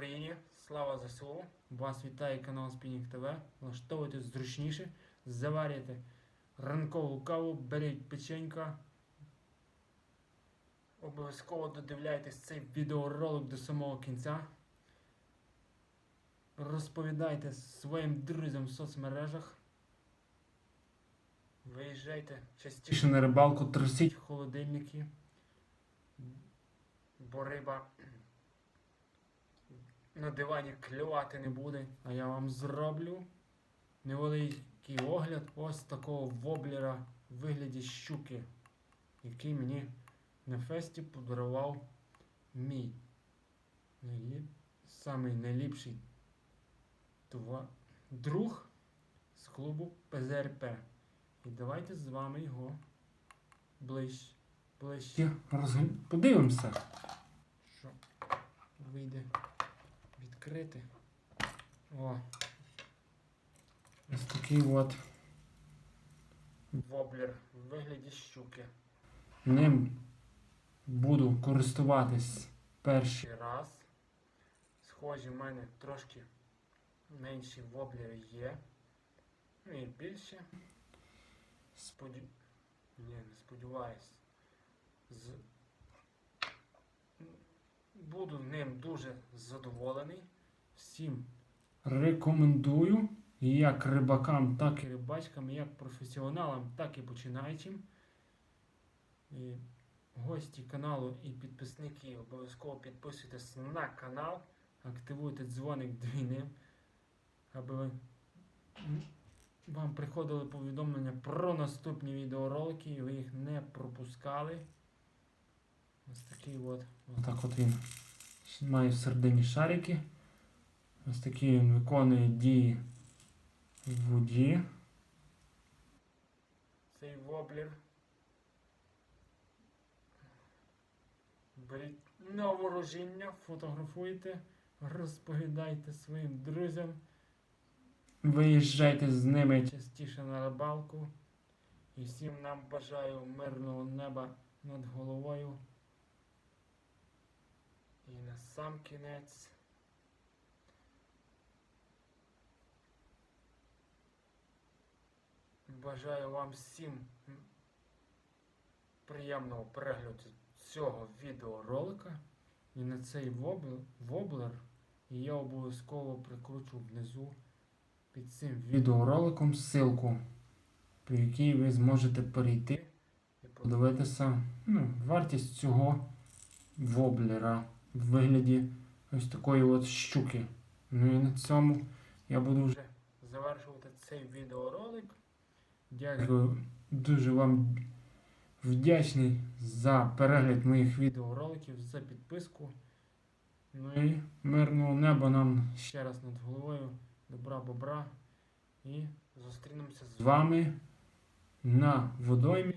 Україні! Слава ЗСУ! Вас вітає канал Спінінг ТВ. Влаштовуйтесь зручніше, заварюйте ранкову каву, беріть печенька. Обов'язково додивляйтесь цей відеоролик до самого кінця. Розповідайте своїм друзям в соцмережах. Виїжджайте частіше на рибалку, трусіть холодильники, бо риба на дивані клювати не буде, а я вам зроблю невеликий огляд ось такого воблера в вигляді щуки, який мені на фесті подарував мій найліп... самий найліпший това... друг з клубу ПЗРП. І давайте з вами його ближче. ближче. Розгля... Подивимося, що вийде відкрити. О. Ось такий от воблер в вигляді щуки. Ним буду користуватись перший раз. Схожі в мене трошки менші воблери є. Ну і більше. Сподів... Ні, не сподіваюсь. З... Буду ним дуже задоволений. Всім рекомендую як рибакам, так і рибачкам, як професіоналам, так і починаючим. І гості каналу і підписники обов'язково підписуйтесь на канал, активуйте дзвоник двійним, аби ви вам приходили повідомлення про наступні відеоролики і ви їх не пропускали. Ось такий от. Отак от він має в середині шарики. Ось такий він виконує дії в воді. Цей воблер. Беріть на ворожіння, фотографуйте, розповідайте своїм друзям. Виїжджайте з ними частіше на рибалку. І всім нам бажаю мирного неба над головою. І на сам кінець. Бажаю вам всім приємного перегляду цього відеоролика. І на цей воблер я обов'язково прикручу внизу під цим відеороликом ссылку, по якій ви зможете перейти і подивитися ну, вартість цього воблера в вигляді ось такої от щуки. Ну і на цьому я буду вже завершувати цей відеоролик. Дякую дуже вам вдячний за перегляд моїх відеороликів, за підписку. Ну і мирного неба нам ще раз над головою, добра бобра. І зустрінемося з вами на водоймі